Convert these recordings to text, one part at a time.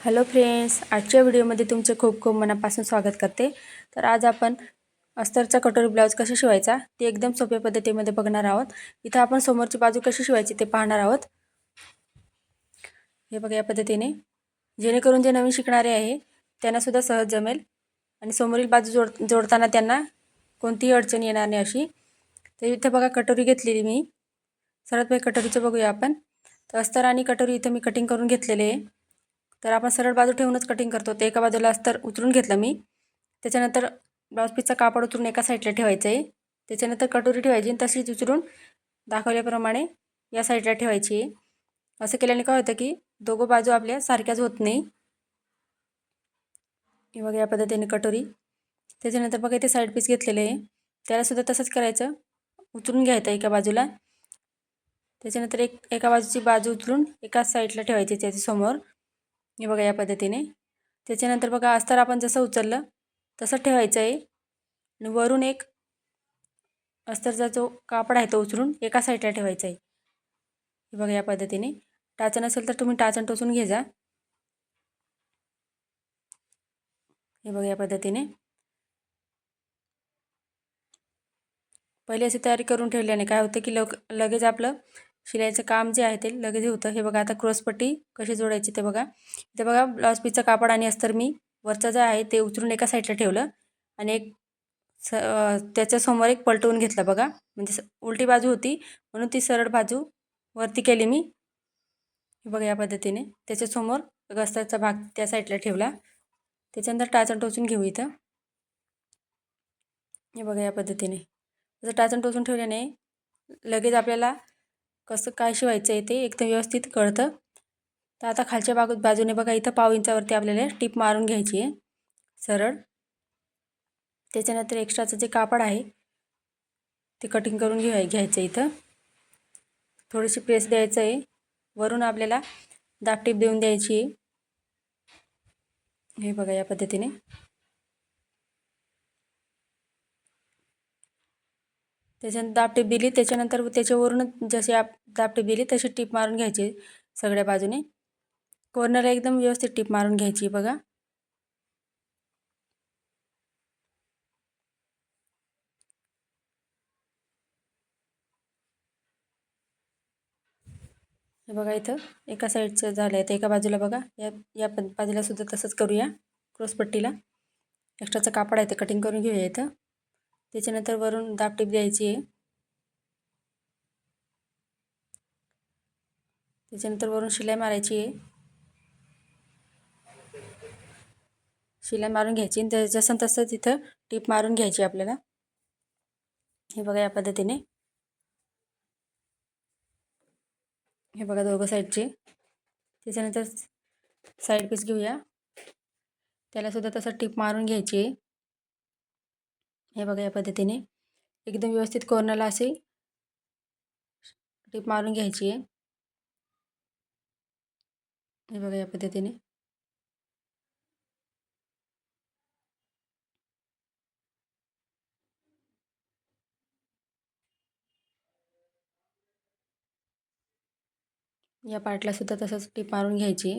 Hello friends आजच्या व्हिडिओमध्ये तुमचे खूप खूप मनापासून स्वागत करते. तर आज आपण अस्तरचा कटोरी ब्लाऊज कसा शिवायचा ते एकदम सोप्या पद्धतीमध्ये बघणार आहोत. इथं आपण समोरची बाजू कशी शिवायची ते पाहणार आहोत. हे बघा या पद्धतीने. जेणेकरून जे नवीन शिकणारे आहे त्यांनासुद्धा सहज जमेल. आणि समोरील बाजू जोड जोडताना त्यांना कोणतीही अडचण येणार नाही अशी. तर इथं बघा कटोरी घेतलेली मी. सर्वात पहिले कटोरीचं बघूया आपण. तर अस्तर आणि कटोरी इथं मी कटिंग करून घेतलेले आहे. तर आपण सरळ बाजू ठेवूनच कटिंग करतो. ते एका बाजूला अस्तर उतरून घेतलं मी. त्याच्यानंतर ब्लाऊज पीसचा कापड उतरून एका साईडला ठेवायचं आहे त्याच्यानंतर कटोरी ठेवायची आणि तशीच उचलून दाखवल्याप्रमाणे या साईडला ठेवायची. आहे असं केल्याने काय होतं की दोघं बाजू आपल्या सारख्याच होत नाही. बघा या पद्धतीने कटोरी. त्याच्यानंतर बघा इथे साईड पीस घेतलेले आहे. त्यालासुद्धा तसंच करायचं. उचलून घ्यायचं एका बाजूला. त्याच्यानंतर एक एका बाजूची बाजू उचलून एकाच साईडला ठेवायची त्याच्यासमोर. हे बघा या पद्धतीने. त्याच्यानंतर बघा अस्तर आपण जसं उचललं तसं ठेवायचं आहे. आणि वरून एक अस्तरचा जो कापड आहे तो उचलून एका साईडला ठेवायचा आहे. हे बघा या पद्धतीने. टाचण असेल तर तुम्ही टाचण टोचून घे जा. हे बघा या पद्धतीने. पहिले अशी तयारी करून ठेवल्याने काय होतं की लग लगेच आपलं शिलाईचं काम जे आहे ते लगेच होतं. हे बघा आता क्रॉसपट्टी कशी जोडायची ते बघा. इथे बघा ब्लाऊज पीसचं कापड आणि अस्तर मी वरचं जे आहे ते उचलून एका साईडला ठेवलं आणि एक स त्याच्यासमोर एक पलटवून घेतलं बघा. म्हणजे उलटी बाजू होती म्हणून ती सरळ बाजू वरती केली मी. हे बघा या पद्धतीने. त्याच्यासमोर गस्ताचा भाग त्या साईडला ठेवला. त्याच्यानंतर टाचण टोचून घेऊ इथं. हे बघा या पद्धतीने. जर टाचण टोचून ठेवल्याने लगेच आपल्याला कसं काय शिवायचं आहे ते एकदम व्यवस्थित कळतं. तर आता खालच्या बाग बाजूने बघा इथं पाव इंचावरती आपल्याला टीप मारून घ्यायची आहे. सरळ. त्याच्यानंतर एक्स्ट्राचं जे कापड आहे ते कटिंग करून घेऊ घ्यायचं इथं. थोडीशी प्रेस द्यायचं आहे. वरून आपल्याला दाब टीप देऊन द्यायची आहे. हे बघा या पद्धतीने. त्याच्यानंतर दाब बिली दिली त्याच्यानंतर त्याच्यावरून जशी आप दाब बिली दिली तशी टीप मारून घ्यायची सगळ्या बाजूने. कॉर्नरला एकदम व्यवस्थित टीप मारून घ्यायची बघा. हे बघा इथं एका साईडचं झालं आहे. तर एका बाजूला बघा. या या बाजूला सुद्धा तसंच करूया. क्रॉसपट्टीला. एक्स्ट्राचं कापड आहे ते कटिंग करून घेऊया इथं. त्याच्यानंतर वरून दाब टीप द्यायची आहे. त्याच्यानंतर वरून शिलाई मारायची आहे. शिलाई मारून घ्यायची आणि जसं तसं तिथं टीप मारून घ्यायची आपल्याला. हे बघा या पद्धतीने. हे बघा दोघं साईडचे. त्याच्यानंतर साईड पीस घेऊया. त्यालासुद्धा तसं टीप मारून घ्यायची आहे. हे बघा या पद्धतीने. एकदम व्यवस्थित कॉर्नरला असे टीप मारून घ्यायची आहे. हे बघा या पद्धतीने. या पार्टला सुद्धा तसंच टीप मारून घ्यायची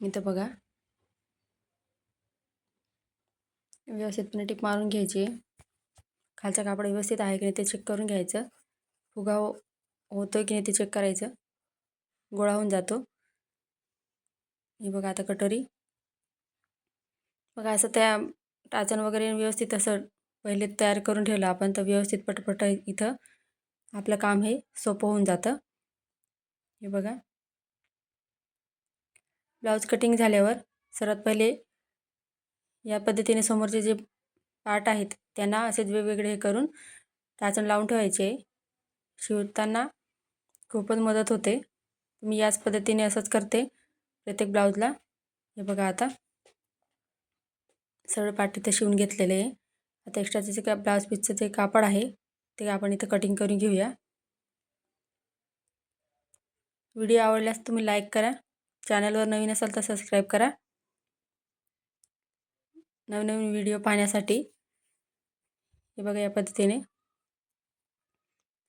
इथं बघा. व्यवस्थितपणे टीप मारून घ्यायची. खालचा कापड व्यवस्थित आहे की नाही ते चेक करून घ्यायचं. फुगा होतो की नाही ते चेक करायचं. गोळा होऊन जातो. हे बघा आता कटोरी. बघा असं त्या टाचण वगैरे व्यवस्थित असं पहिले तयार करून ठेवलं आपण तर व्यवस्थित पटपट इथं आपलं काम हे सोपं होऊन जातं. हे बघा. ब्लाऊज कटिंग झाल्यावर सर्वात पहिले या पद्धतीने समोरचे जे पार्ट आहेत त्यांना असेच वेगवेगळे हे करून टाचण लावून ठेवायचे. शिवताना खूपच मदत होते. मी याच पद्धतीने असंच करते. प्रत्येक ब्लाऊजला हे बघा आता. सरळ पार्ट इथे शिवून घेतलेले आहे. आता एक्स्ट्राचे जे काय ब्लाऊज पीसचं जे कापड आहे ते आपण इथं कटिंग करून घेऊया. व्हिडिओ आवडल्यास तुम्ही लाईक करा. चॅनलवर नवीन असाल तर सबस्क्राईब करा. नवनवीन व्हिडिओ पाहण्यासाठी. हे बघा या पद्धतीने.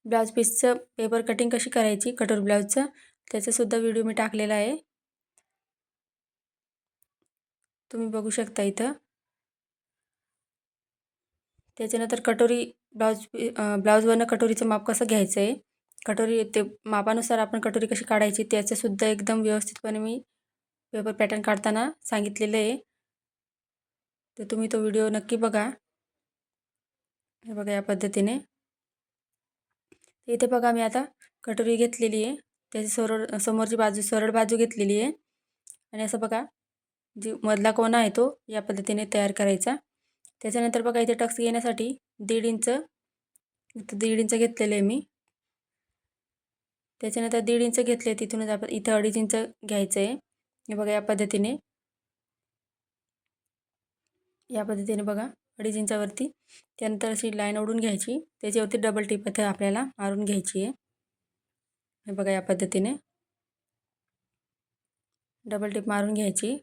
ब्लाऊज पीसचं पेपर कटिंग कशी करायची? कटोर ब्लाऊजचं त्याचासुद्धा व्हिडिओ मी टाकलेला आहे. तुम्ही बघू शकता इथं. त्याच्यानंतर कटोरी ब्लाऊज ब्लाऊजवरनं कटोरीचं माप कसं घ्यायचं आहे कटोरी ते मापानुसार आपण कटोरी कशी काढायची? त्याचंसुद्धा एकदम व्यवस्थितपणे मी पेपर पॅटर्न काढताना सांगितलेलं आहे. तर तुम्ही तो व्हिडिओ नक्की बघा. हे बघा या पद्धतीने. इथे बघा मी आता कटोरी घेतलेली आहे. त्याची सरळ समोरची बाजू सरळ बाजू घेतलेली आहे. आणि असं बघा जी मधला कोणा आहे तो या पद्धतीने तयार करायचा. त्याच्यानंतर बघा इथे टक्स घेण्यासाठी दीड इंच इथं दीड इंच घेतलेलं आहे मी. त्याच्यानंतर दीड इंच घेतले तिथूनच आपण इथं अडीच इंच घ्यायचं आहे. हे बघा या पद्धतीने. या पद्धतीने बघा अडीच इंचावरती. त्यानंतर अशी लाईन ओढून घ्यायची. त्याच्यावरती डबल टिप इथं आपल्याला मारून घ्यायची आहे. हे बघा या पद्धतीने. डबल टिप मारून घ्यायची.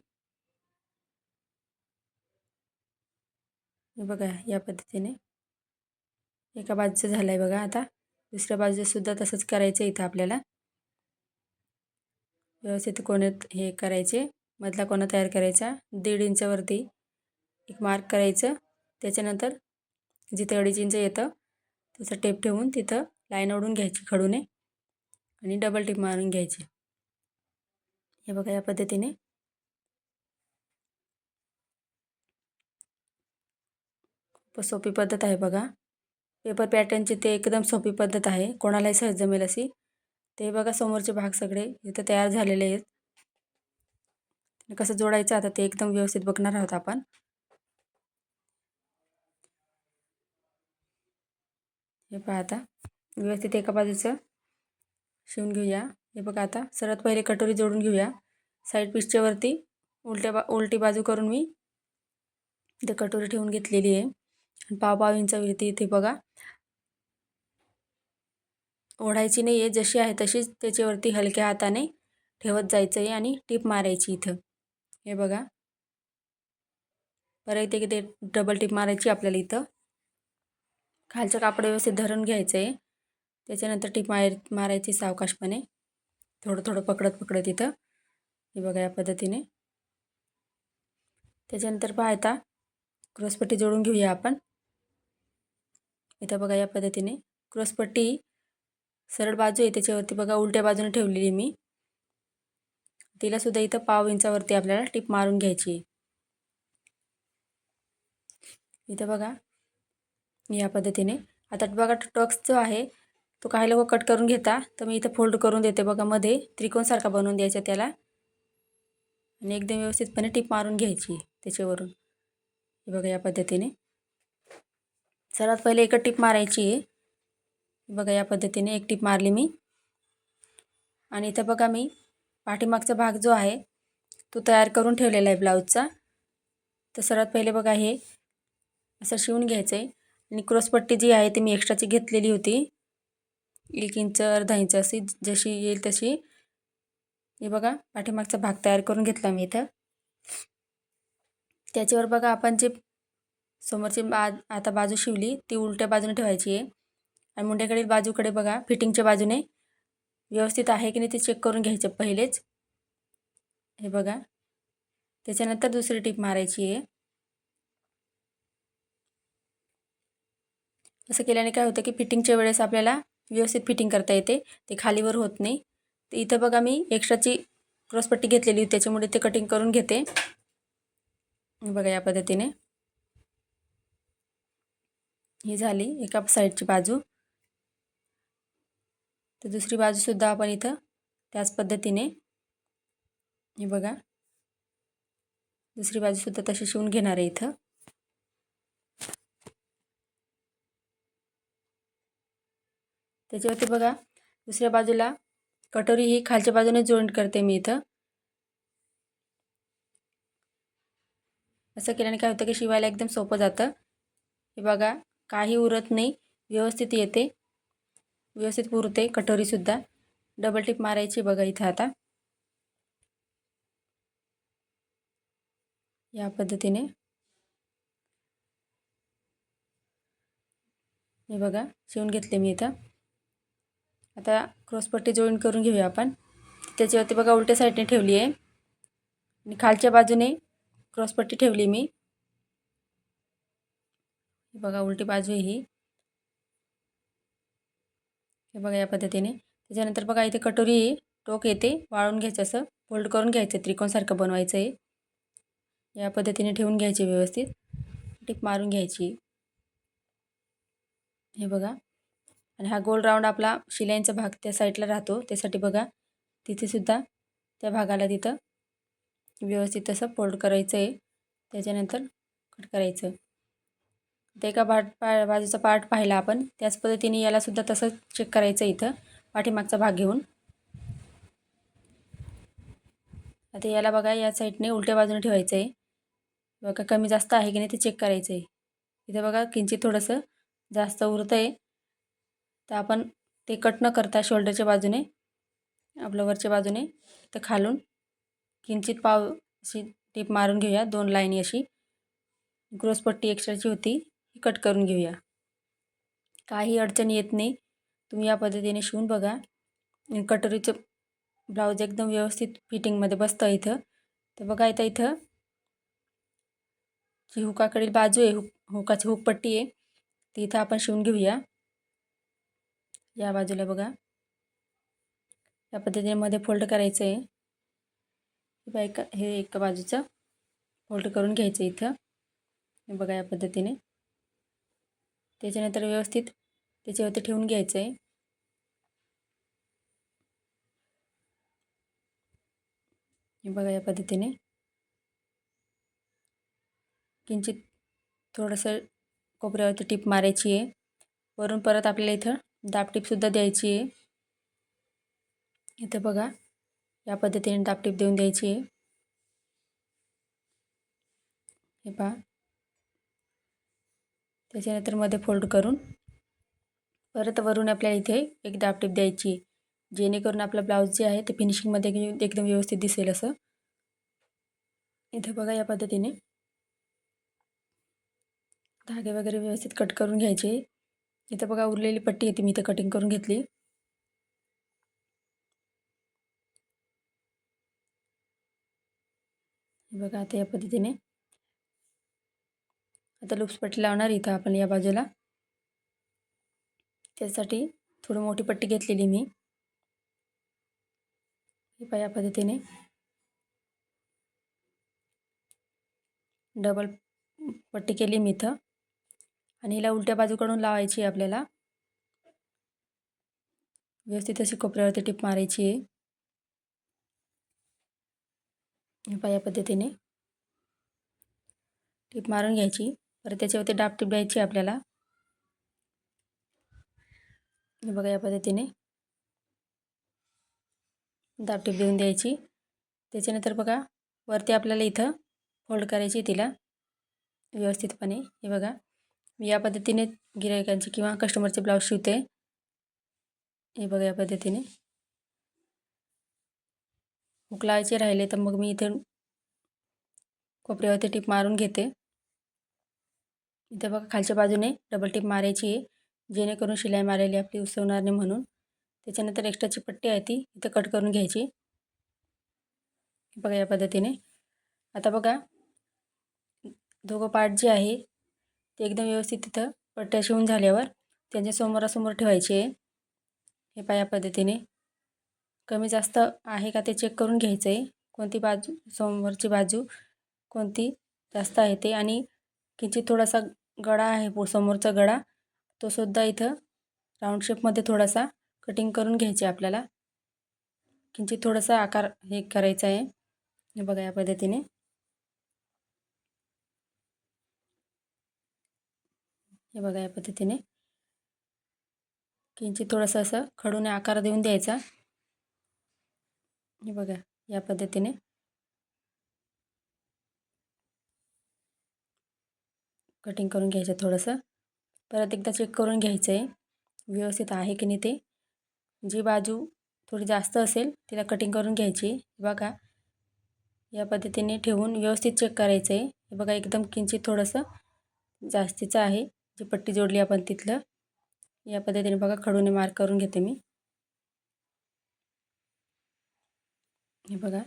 हे बघा या पद्धतीने. एका बाजूचं झालं आहे बघा आता. दुसऱ्या बाजूचं सुद्धा तसंच करायचं इथं आपल्याला. व्यवस्थित कोणत हे करायचे. मधला कोणा तयार करायचा. दीड इंचावरती. एक मार्क करायचं. त्याच्यानंतर जिथे अडीच इंच येतं त्याचं टेप ठेवून तिथं लाईन ओढून घ्यायची खडूने आणि डबल टेप मारून घ्यायची. हे बघा या पद्धतीने. खूप सोपी पद्धत आहे बघा. पेपर पॅटर्नची ते एकदम सोपी पद्धत आहे. कोणालाही सहज जमेल अशी. ते बघा समोरचे भाग सगळे इथं तयार झालेले आहेत. कसं जोडायचं आता ते एकदम व्यवस्थित बघणार आहोत आपण. हे पहा आता. व्यवस्थित एका बाजूचं शिवून घेऊया. हे बघा आता. सर्वात पहिले कटोरी जोडून घेऊया. साईड पीसच्या वरती उलट्या बा उलटी बाजू करून मी इथे कटोरी ठेवून घेतलेली आहे. पाव पाव इंचावरती इथे बघा. ओढायची नाही आहे जशी आहे तशीच त्याच्यावरती हलक्या हाताने ठेवत जायचं आहे आणि टीप मारायची इथं. हे बघा. परत एक ते डबल टीप मारायची आपल्याला इथं. खालचं कापड व्यवस्थित धरून घ्यायचं. आहे त्याच्यानंतर टीप मार मारायची सावकाशपणे. थोडं थोडं पकडत पकडत इथं. हे बघा या पद्धतीने. त्याच्यानंतर पाहता क्रॉसपट्टी जोडून घेऊया आपण. इथं बघा या पद्धतीने. क्रॉसपट्टी सरळ बाजू आहे त्याच्यावरती बघा उलट्या बाजूने ठेवलेली मी. तिलासुद्धा इथं पाव इंचावरती आपल्याला टीप मारून घ्यायची आहे. इथं बघा या पद्धतीने. आता बघा टक्स जो आहे तो काही लोक कट करून घेता. तर मी इथं फोल्ड करून देते बघा मध्ये. त्रिकोणसारखा बनवून द्यायचा त्याला. आणि एकदम व्यवस्थितपणे टीप मारून घ्यायची त्याच्यावरून. हे बघा या पद्धतीने. सर्वात पहिले एक टीप मारायची आहे. बघा या पद्धतीने एक टीप मारली मी. आणि इथं बघा मी पाठीमागचा भाग जो आहे तो तयार करून ठेवलेला आहे ब्लाऊजचा. तर सर्वात पहिले बघा हे असं शिवून घ्यायचं आहे आणि क्रॉसपट्टी जी आहे ती मी एक्स्ट्राची घेतलेली होती. एक इंच अर्धा इंच अशी जशी येईल तशी. हे बघा पाठीमागचा भाग तयार करून घेतला मी इथं. त्याच्यावर बघा आपण जे समोरची बा आता बाजू शिवली ती उलट्या बाजूने ठेवायची आहे. आणि मुंड्याकडील बाजूकडे बघा फिटिंगच्या बाजूने व्यवस्थित आहे की नाही ते चेक करून घ्यायचं पहिलेच. हे बघा. त्याच्यानंतर दुसरी टीप मारायची आहे. असं केल्याने काय होतं की फिटिंगच्या वेळेस आपल्याला व्यवस्थित फिटिंग करता येते. ते खालीवर होत नाही. तर इथं बघा मी एक्स्ट्राची क्रॉसपट्टी घेतलेली होती. त्याच्यामुळे ते कटिंग करून घेते. बघा या पद्धतीने. ही झाली एका साईडची बाजू. तर दुसरी बाजूसुद्धा आपण इथं त्याच पद्धतीने हे बघा. दुसरी बाजूसुद्धा तशी शिवून घेणार आहे इथं. त्याच्यावरती बघा दुसऱ्या बाजूला कटोरी ही खालच्या बाजूने जॉईंट करते मी इथं. असं केल्याने काय होतं की शिवायला एकदम सोपं जातं. हे बघा काही उरत नाही व्यवस्थित येते. व्यवस्थित पुरते कटोरीसुद्धा डबल टिप मारायची बघा इथं आता. या पद्धतीने. हे बघा शिवून घेतले मी इथं. आता क्रॉसपट्टी जॉईन करून घेऊया आपण. त्याच्यावरती बघा उलट्या साईडने ठेवली आहे. आणि खालच्या बाजूने क्रॉसपट्टी ठेवली मी. हे बघा उलटी बाजू आहे ही. हे बघा या पद्धतीने. त्याच्यानंतर बघा इथे कटोरी टोक येते. वाळून घ्यायचं असं. फोल्ड करून घ्यायचं. त्रिकोणसारखं बनवायचं आहे. या पद्धतीने ठेवून घ्यायची व्यवस्थित. टीप मारून घ्यायची. हे बघा. आणि हा गोल राऊंड आपला शिलाईंचा भाग त्या साईडला राहतो त्यासाठी बघा. तिथेसुद्धा त्या भागाला तिथं व्यवस्थित असं फोल्ड करायचं आहे त्याच्यानंतर कट करायचं. ते एका बाट पा बाजूचा पार्ट पाहिला आपण. त्याच पद्धतीने यालासुद्धा तसं चेक करायचं इथं. पाठीमागचा भाग घेऊन. आता याला बघा या साईडने उलट्या बाजूने ठेवायचं आहे बघा कमी जास्त आहे की नाही ते चेक करायचं आहे इथं बघा किंचित थोडंसं जास्त उरतं आहे तर आपण ते कट न करता शोल्डरच्या बाजूने आपलं वरच्या बाजूने तर खालून किंचित पाव अशी टीप मारून घेऊया दोन लाईनी अशी. ग्रोसपट्टी एक्स्ट्राची होती ही कट करून घेऊया. काही अडचण येत नाही तुम्ही या पद्धतीने शिवून बघा. कटोरीचं ब्लाऊज एकदम व्यवस्थित फिटिंगमध्ये बसतं इथं. तर बघा इथं इथं जी हुकाकडील बाजू आहे हुक हुकाची हुकपट्टी आहे ती इथं आपण शिवून घेऊया. या बाजूला बघा. या पद्धतीने मध्ये फोल्ड करायचं आहे किंवा एका हे एका बाजूचं फोल्ड करून घ्यायचं इथं. हे बघा या पद्धतीने. त्याच्यानंतर व्यवस्थित त्याच्यावरती ठेवून घ्यायचं आहे हे बघा या पद्धतीने. किंचित थोडंसं कोपऱ्यावरती टीप मारायची आहे. वरून परत आपल्याला इथं दाबटीपसुद्धा द्यायची आहे. इथं बघा या पद्धतीने दाबटीप देऊन द्यायची आहे. हे पहा. त्याच्यानंतरमध्ये फोल्ड करून परत वरून आपल्याला इथे एक दाबटीप द्यायची आहे. जेणेकरून आपला ब्लाऊज जे आहे ते फिनिशिंगमध्ये एकदम व्यवस्थित दिसेल असं. इथे बघा या पद्धतीने. धागे वगैरे व्यवस्थित कट करून घ्यायचे. इथं बघा उरलेली पट्टी येते मी इथं कटिंग करून घेतली. बघा आता या पद्धतीने. आता लुप्स पट्टी लावणार इथं आपण या बाजूला. त्यासाठी थोडी मोठी पट्टी घेतलेली मी. ही या पद्धतीने. डबल पट्टी केली मी इथं. आणि हिला उलट्या बाजूकडून लावायची आहे आपल्याला. व्यवस्थित अशी कोपऱ्यावरती टिप मारायची आहे. या पद्धतीने. टिप मारून घ्यायची. परत त्याच्यावरती डाब टिप द्यायची आपल्याला. बघा या पद्धतीने. दाब टिप देऊन द्यायची. त्याच्यानंतर बघा वरती आपल्याला इथं फोल्ड करायची तिला. व्यवस्थितपणे. हे बघा. मी या पद्धतीने गिरायकांचे किंवा कस्टमरचे ब्लाऊज शिवते. हे बघा या पद्धतीने. हुक लावायचे राहिले तर मग मी इथे कोपऱ्यावरती टीप मारून घेते. इथे बघा खालच्या बाजूने डबल टीप मारायची आहे. जेणेकरून शिलाई मारायली आपली उसवणार नाही म्हणून. त्याच्यानंतर एक्स्ट्राची पट्टी आहे ती इथं कट करून घ्यायची. बघा या पद्धतीने. आता बघा. दोघं पार्ट जे आहे ते एकदम व्यवस्थित तिथं पट्ट्या शिवून झाल्यावर त्यांच्या समोरासमोर ठेवायचे आहे. हे पाया पद्धतीने. कमी जास्त आहे का ते चेक करून घ्यायचं आहे. कोणती बाजू समोरची बाजू कोणती जास्त आहे ते आणि किंचित थोडासा गळा आहे समोरचा गळा तो सुद्धा इथं राऊंड शेपमध्ये थोडासा कटिंग करून घ्यायचे आपल्याला. किंचित थोडासा आकार हे करायचा आहे. हे बघा या पद्धतीने. हे बघा या पद्धतीने. किंचित थोडंसं असं खडूने आकार देऊन द्यायचा. हे बघा या पद्धतीने. कटिंग करून घ्यायचं थोडंसं. परत एकदा चेक करून घ्यायचं आहे व्यवस्थित आहे की नाही ते. जी बाजू थोडी जास्त असेल तिला कटिंग करून घ्यायची. बघा. या पद्धतीने ठेवून व्यवस्थित चेक करायचं आहे हे बघा एकदम किंचित थोडंसं जास्तीचं आहे. जी पट्टी जोडली आपण तिथलं. या पद्धतीने बघा खडूने मार्क करून घेते मी. हे बघा.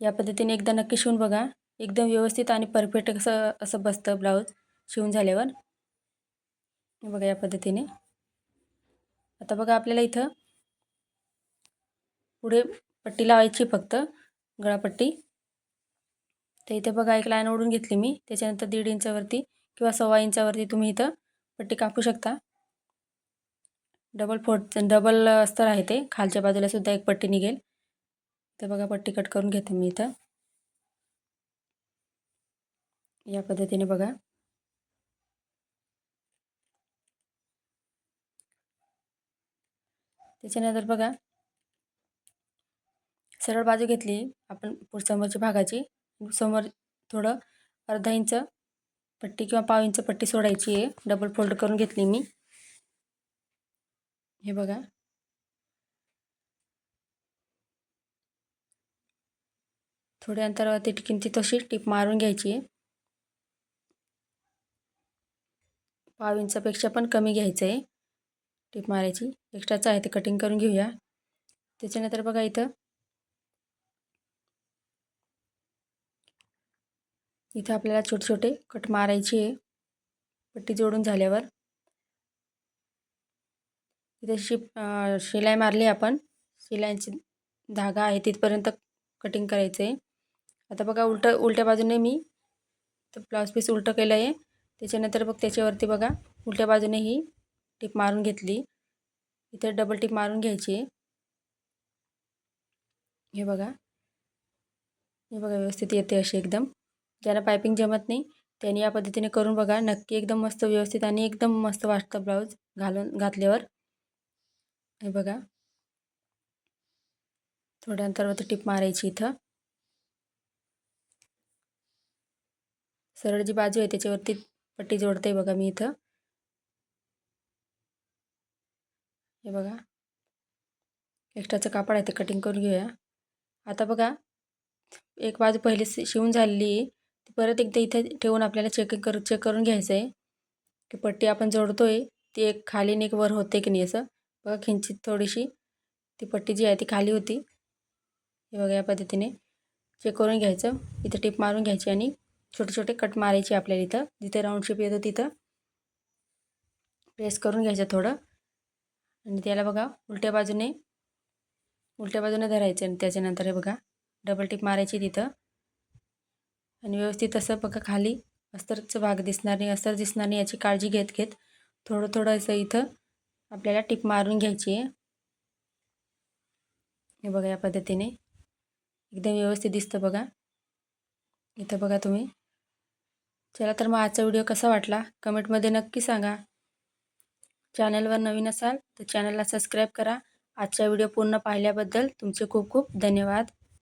या पद्धतीने एकदा नक्की शिवून बघा. एकदम व्यवस्थित आणि परफेक्ट असं असं बसतं ब्लाऊज शिवून झाल्यावर. बघा या पद्धतीने. आता बघा आपल्याला इथं पुढे पट्टी लावायची फक्त गळापट्टी तर इथे बघा एक लाईन ओढून घेतली मी. त्याच्यानंतर दीड इंचावरती किंवा सव्वा इंचावरती तुम्ही इथं पट्टी कापू शकता. डबल फोड डबल अस्तर आहे ते. खालच्या बाजूला सुद्धा एक पट्टी निघेल. तर बघा पट्टी कट करून घेते मी इथं. या पद्धतीने बघा. त्याच्यानंतर बघा. सरळ बाजू घेतली आपण समोरच्या भागाची. समोर थोडं अर्धा इंच पट्टी किंवा पाव इंच पट्टी सोडायची आहे. डबल फोल्ड करून घेतली मी. हे बघा. थोड्या अंतरावरती टिकिंची तशी टीप मारून घ्यायची आहे. पाव इंचापेक्षा पण कमी घ्यायचं आहे. टीप मारायची. एक्स्ट्राचं आहे ते कटिंग करून घेऊया. त्याच्यानंतर बघा इथं इथं आपल्याला छोटे छोटे कट मारायचे आहे. पट्टी जोडून झाल्यावर. इथे शिप शिलाई मारली आपण. शिलाईची धागा आहे तिथपर्यंत कटिंग करायचं आहे. आता बघा उलटं उलट्या बाजूने मी तर ब्लाऊज पीस उलटं केलं आहे. त्याच्यानंतर बघ त्याच्यावरती बघा उलट्या बाजूने ही टिप मारून घेतली. इथे डबल टिप मारून घ्यायची आहे. हे बघा. हे बघा व्यवस्थित येते अशी एकदम. ज्याला पायपिंग जमत नाही त्यांनी या पद्धतीने करून बघा. नक्की एकदम मस्त व्यवस्थित आणि एकदम मस्त वाटतं ब्लाऊज घालून घातल्यावर. हे बघा. थोड्या अंतरावरती टिप मारायची इथं. सरळ जी बाजू आहे त्याच्यावरती पट्टी जोडते बघा मी इथं. हे बघा. एक्स्ट्राचं कापड आहे ते कटिंग करून घेऊया. आता बघा एक बाजू पहिले शिवून झालेली आहे. परत एकदा इथे ठेवून आपल्याला चेक कर चेक करून घ्यायचं आहे की पट्टी आपण जोडतो आहे ती एक खाली एक वर होते की नाही असं. बघा खिंचित थोडीशी ती पट्टी जी आहे ती खाली होती. हे बघा या पद्धतीने चेक करून घ्यायचं. इथं टिप मारून घ्यायची आणि छोटे छोटे कट मारायचे आपल्याला इथं. जिथे राऊंड शेप येतो तिथं. प्रेस करून घ्यायचं थोडं. आणि त्याला बघा उलट्या बाजूने उलट्या बाजूने धरायचं आणि त्याच्यानंतर हे बघा. डबल टिप मारायची तिथं. आणि व्यवस्थित असं बघा खाली. अस्तरचं भाग दिसणार नाही अस्तर दिसणार नाही याची काळजी घेत घेत थोडं थोडं असं इथं आपल्याला टिप मारून घ्यायची आहे. हे बघा या पद्धतीने. एकदम व्यवस्थित दिसतं बघा. इथं बघा तुम्ही. चला तर मग आजचा व्हिडिओ कसा वाटला? कमेंटमध्ये नक्की सांगा. चॅनलवर नवीन असाल तर चॅनलला सबस्क्राईब करा. आजचा व्हिडिओ पूर्ण पाहिल्याबद्दल तुमचे खूप खूप धन्यवाद.